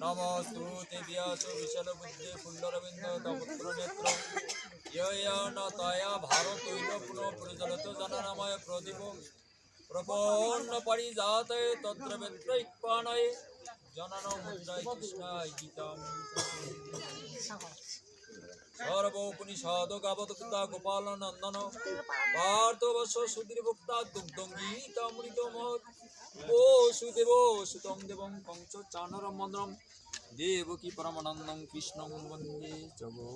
নমস্তু তে ব্যাস বিশাল বুদ্ধে ফুল্লরবিন্দ দপুত্র নেত্র। ইয় ন তয়া ভারতৈল পুনঃ প্রজ্বলিত জননাময় প্রদীপ প্রপন্ন পরিজাতে তত্র বেত্রৈক্পাণয়ে জনন মুদ্রায় কৃষ্ণায় গীতাম। সর্বোপনিষদ গাবদা গোপাল নন্দন। পার্থবস্য সুদীর্ভুক্তা দুগ্ধং গীতামৃত মহৎ। ও সুদেব, সুতম দেবং কংস চানর মন্দ্রম দেবকী পরমানন্দং কৃষ্ণং বন্দে জগো।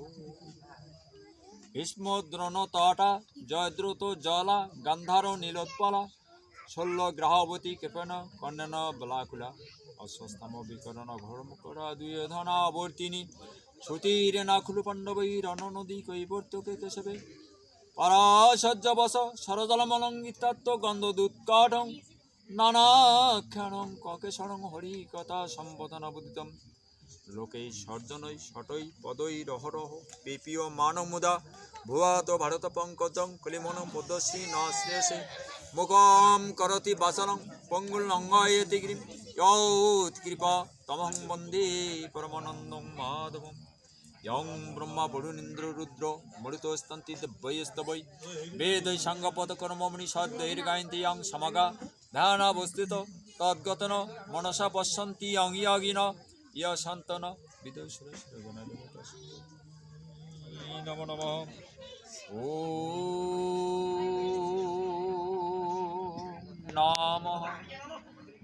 তটা, জয়দ্রুত জলা, গান্ধার নীলোৎপলা শল্য গ্রাহবতী কৃপণ কন্যন বলাকুলা অশ্বস্থাম বিকরণ ঘোরমকরা দুয়োধনাবর্তিনী শ্রুতির নাকুলু পাণ্ডবৈরণ নদী কৈবর্তকে কেশবে পরাশয্যবস সরজলমলঙ্গিতাত্ম গন্ধদুৎকাঢং নানাক্ষণং ককেশরং হরিকথা সম্বোধনাবুদিতম লোকে সর্জনৈ শটৈ পদৈ রহরহ পেপীয় মানমুদা। ভুয়াত ভারত পঙ্কজং কলিমনং পদ্মশ্রী ন মুখম করতি বাসনং পঙ্গুলঙ্গয়তি গিরিম। কৃপা তমহং বন্দে পরমানন্দং মাধবম। ইয়ং ব্রহ্মা বরুণীন্দ্র রুদ্র মৃতস্তন্তি দিব্যৈস্তবৈ বেদৈ সাঙ্গপদকর্মণি সদ্বৈর্গায়ন্তি ইয়ং সমগা ধ্যানাবস্থিত তদ্গতন মনসা পশ্যন্তি ইয়ং ইয়গিন ইয় সন্তন নম নম ও নাম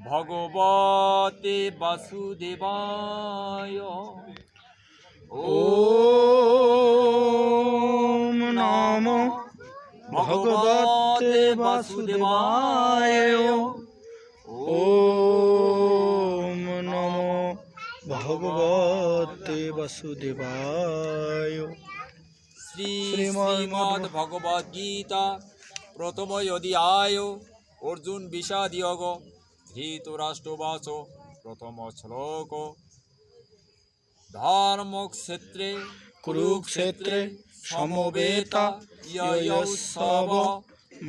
ভগবতে বাসুদেবায় ওম নম ভগবতে বাসুদেবায়। ওম নম ভগবতে বাসুদেবায়। শ্রী শ্রীমদ্ ভগবদ গীতা প্রথম অধ্যায় অর্জুন বিষাদ যোগ ধৃতরাষ্ট্রবাস প্রথম শ্লোক। ধর্মক্ষেত্রে, কুরুক্ষেত্রে সমবেতা ইয়সব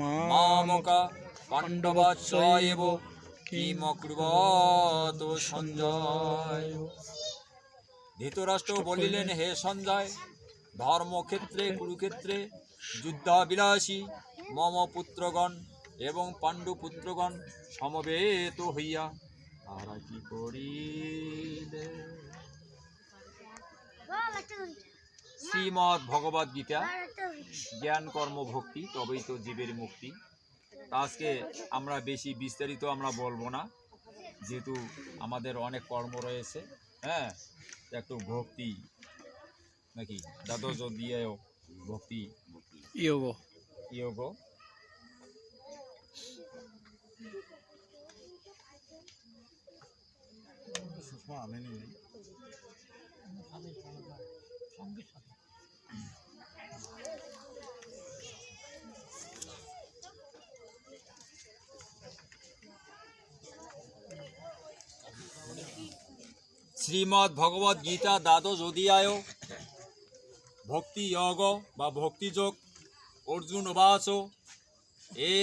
মামক পাণ্ডবাচ্চ এব কিমকুর্বত সঞ্জয়। ধৃতরাষ্ট্র বলিলেন, হে সঞ্জয়, ধর্মক্ষেত্রে, কুরুক্ষেত্রে যুদ্ধাবিলাসী মম পুত্রগণ এবং পাণ্ডু পুত্রগণ সমবেত হইয়া তারা কি করিলে শ্রীমৎ ভগবদ গীতা জ্ঞান কর্ম ভক্তি তবেই তো জীবের মুক্তি। তা আজকে আমরা বেশি বিস্তারিত আমরা বলব না যেহেতু আমাদের অনেক কর্ম রয়েছে হ্যাঁ? একটু ভক্তি নাকি? দ্বাদশ অধ্যায় ভক্তি। যোগ যোগ শ্রীমৎ ভগবদ গীতা দ্বাদশ অধ্যায় ভক্তি যোগ বা ভক্তিযোগ অর্জুন বাস এ